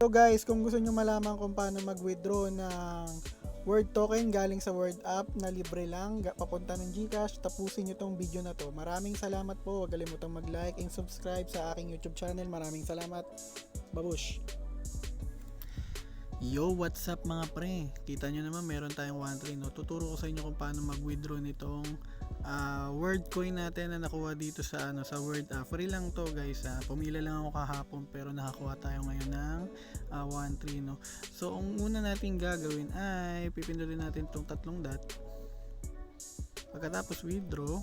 So guys, kung gusto nyo malaman kung paano mag-withdraw ng Word token galing sa Word app na libre lang, papunta ng Gcash, tapusin nyo tong video na to. Maraming salamat po, huwag kalimutang mag-like and subscribe sa aking YouTube channel. Maraming salamat. Babush! Yo, what's up mga pre? Kita nyo naman meron tayong 1.3 no? Tuturo ko sa inyo kung paano mag-withdraw nitong ah, word coin natin na nakuha dito sa ano sa word app. Free lang to guys ha. Pumila lang ako kahapon pero nakakuha tayo ngayon ng ah, 1.3 no. So ang una natin gagawin ay pipindutin natin tong tatlong dot. Pagkatapos withdraw,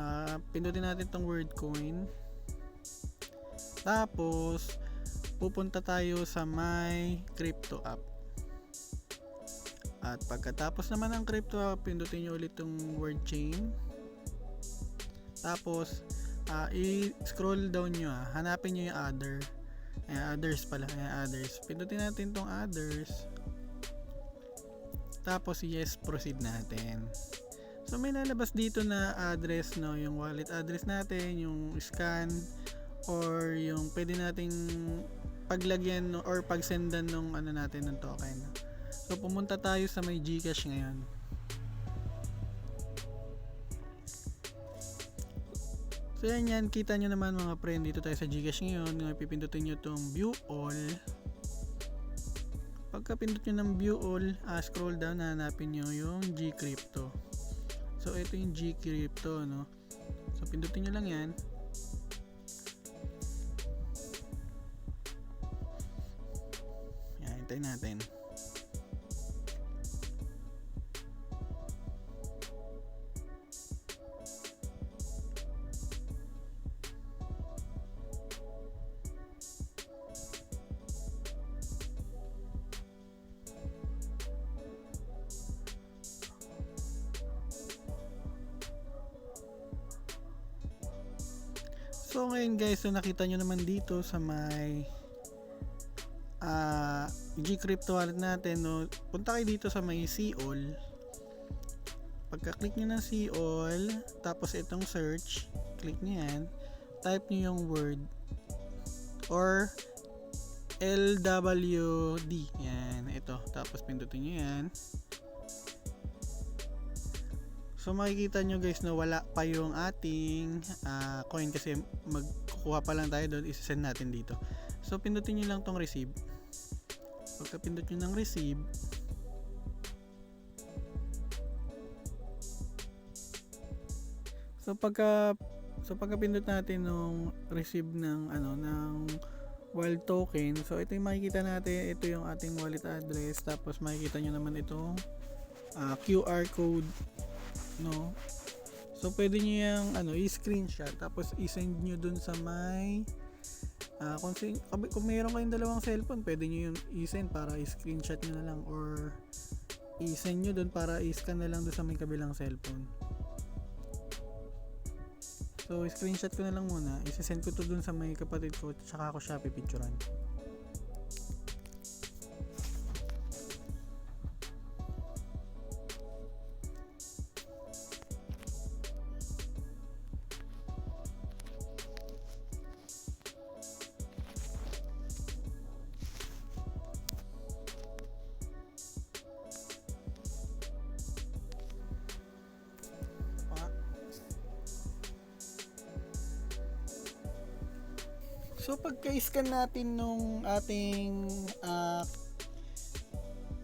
ah, pindutin natin tong word coin. Tapos pupunta tayo sa my crypto app. At pagkatapos naman ng crypto pindutin nyo ulit yung word chain. Tapos, ah, i-scroll down nyo ah. Hanapin nyo yung other. Ayan, others pala. Ayan, others. Pindutin natin tong others. Tapos, yes, proceed natin. So, may lalabas dito na address, no? Yung wallet address natin, yung scan, or yung pwede nating paglagyan or pagsendan nung ano natin ng token. So pumunta tayo sa may GCash ngayon. So yan yan, kita nyo naman mga friend, dito tayo sa GCash ngayon, ngayon pipindutin nyo itong view all. Pagka pindot nyo ng view all, ah, scroll down, hanapin nyo yung Gcrypto. So ito yung Gcrypto, no? So pindutin nyo lang yan. Yan, hintayin natin. So ngayon guys, so nakita nyo naman dito sa may ah G-Crypto wallet natin, no, punta kayo dito sa may see all. Pagka-click nyo ng see all, tapos itong search, click nyo yan, type nyo yung word or LWD. Yan, ito. Tapos pindutin nyo yan. So makikita nyo guys na wala pa yung ating ah, coin kasi magkukuha pa lang tayo doon, isasend natin dito. So pindutin nyo lang tong receive. Pagka pindot nyo ng receive, So pagka so pagka pindot natin nung receive ng ano ng wild token, so ito yung makikita natin, ito yung ating wallet address tapos makikita nyo naman itong ah, QR code no. So pwede niyo yung ano, i-screenshot tapos i-send niyo dun sa may ah kung, kung meron kayong dalawang cellphone, pwede niyo yung i-send para i-screenshot niyo na lang or i-send niyo dun para i-scan na lang dun sa may kabilang cellphone. So, screenshot ko na lang muna. I-send ko to dun sa may kapatid ko tsaka ako siya pipicturan. So pagka-scan natin nung ating ah,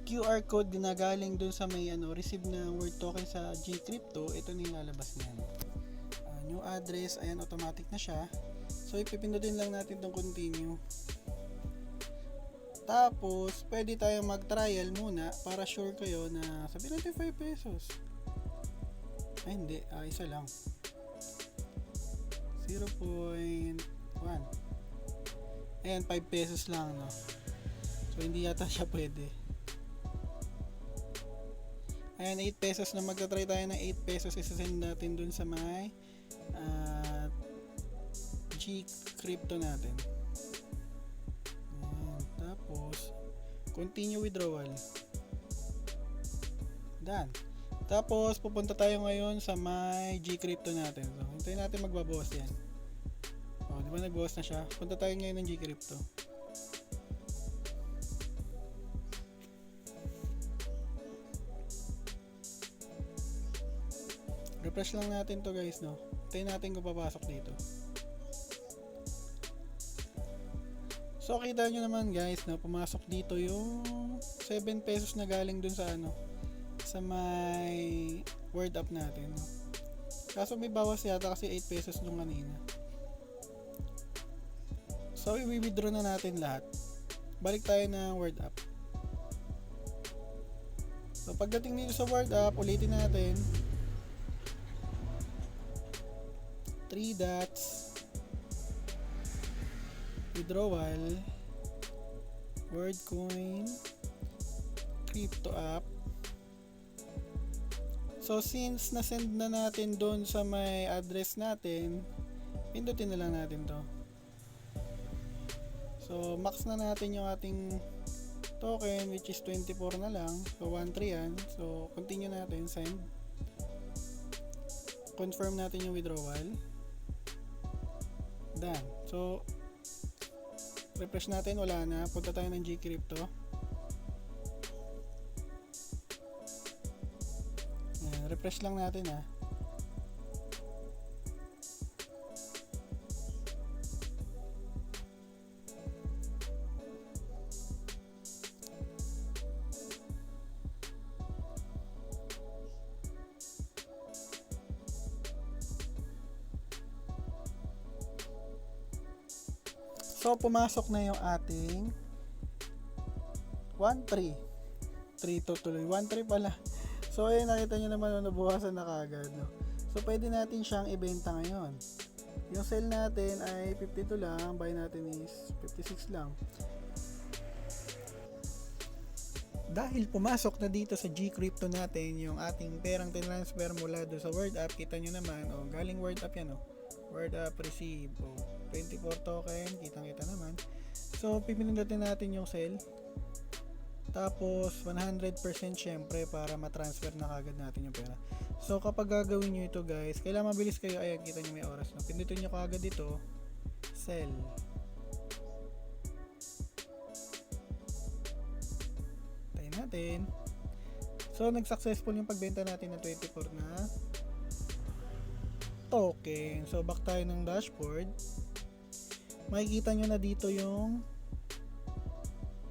QR code na galing dun sa may ano, receive na word token sa Gcrypto, ito na yung lalabas niyan. Ah, new address, ayan automatic na siya. So ipipindutin lang natin tong continue. Tapos, pwede tayong mag-trial muna para sure kayo na sabihin natin 5 pesos. Ay hindi, ah, isa lang. 0.1 Ayan, 5 pesos lang, no? So, hindi yata siya pwede. Ayan, 8 pesos na magta-try tayo ng 8 pesos. Isasend natin dun sa may ah, G crypto natin. Ayan, tapos continue withdrawal. Done. Tapos, pupunta tayo ngayon sa my G crypto natin. So, hintayin natin magbabawas yan di ba nag-boss na siya? Punta tayo ngayon ng G-Crypto. Refresh lang natin to guys, no? Hintayin natin kung papasok dito. So, kita nyo naman guys, no? Pumasok dito yung 7 pesos na galing dun sa ano, sa may word up natin, no? Kaso may bawas yata kasi 8 pesos nung kanina. So, i-withdraw na natin lahat. Balik tayo ng word up. So, pagdating dito sa word up, ulitin natin. 3 dots. Withdrawal. Word coin. Crypto app. So, since na-send na natin doon sa may address natin, pindutin na lang natin to. So, max na natin yung ating token which is 24 na lang. So, 1.3 yan. So, continue natin. Send. Confirm natin yung withdrawal. Done. So, refresh natin. Wala na. Punta tayo ng Gcrypto. Refresh lang natin ah. So, pumasok na yung ating 1.3. 3 to tuloy. 1.3 pala. So, ayun, nakita nyo naman, no, nabukasan na kagad. No? So, pwede natin siyang ibenta ngayon. Yung sell natin ay 52 lang. Buy natin is 56 lang. Dahil pumasok na dito sa Gcrypto natin yung ating perang tinransfer mula do sa Word App, kita nyo naman, oh, galing Word App yan, oh. Word App receive, oh, 24 token, kitang kita naman. So, pipindutin natin yung sell. Tapos, 100% syempre para matransfer na kagad natin yung pera. So, kapag gagawin nyo ito guys, kailangan mabilis kayo. Ayan, kita nyo may oras. No? Pindutin nyo kagad ito. Sell. Tayo natin. So, nag-successful yung pagbenta natin ng 24 na token. So, back tayo ng dashboard. Makikita nyo na dito yung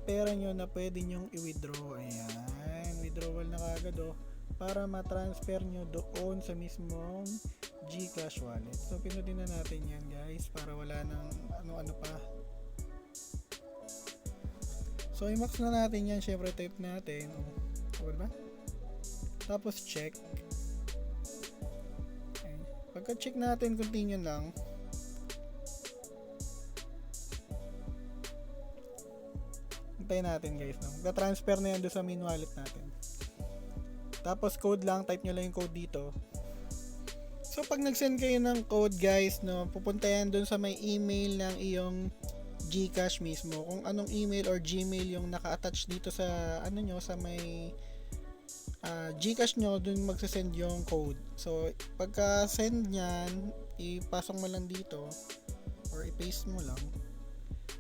pera nyo na pwede nyong i-withdraw. Ayan. Withdrawal na kagad oh. Para ma-transfer nyo doon sa mismong Gcash wallet. So, pinutin na natin yan guys. Para wala nang ano-ano pa. So, i-max na natin yan. Syempre, type natin. Oh, diba? Tapos, check. Ayan. Pagka-check natin, continue lang. Hintayin natin guys. No? Ga-transfer na yan doon sa main wallet natin. Tapos code lang, type nyo lang yung code dito. So pag nag-send kayo ng code guys, no, pupunta yan doon sa may email ng iyong Gcash mismo. Kung anong email or Gmail yung naka-attach dito sa ano nyo, sa may uh, Gcash nyo, doon magsasend yung code. So pagka send nyan, ipasok mo lang dito or i-paste mo lang.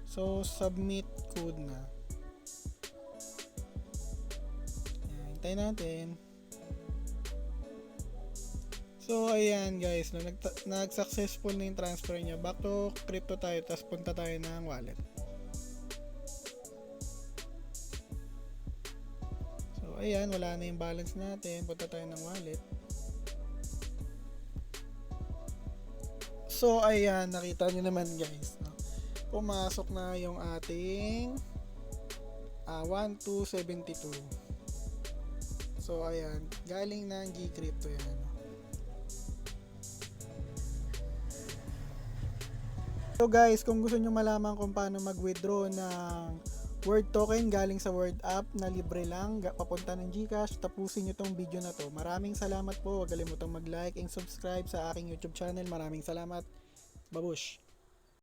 So submit code na. Ayan, hintayin natin. So, ayan guys, no, nag, nag-successful na yung transfer niya. Back to crypto tayo, tapos punta tayo ng wallet. Ayan, wala na yung balance natin. Punta tayo ng wallet. So, ayan, nakita nyo naman guys. No? Pumasok na yung ating uh, 1272. So, ayan, galing ng Gcrypto yan. So guys, kung gusto nyo malaman kung paano mag-withdraw ng Word token galing sa Word app na libre lang, papunta ng Gcash, tapusin nyo tong video na to. Maraming salamat po, huwag kalimutang mag-like and subscribe sa aking YouTube channel. Maraming salamat. Babush!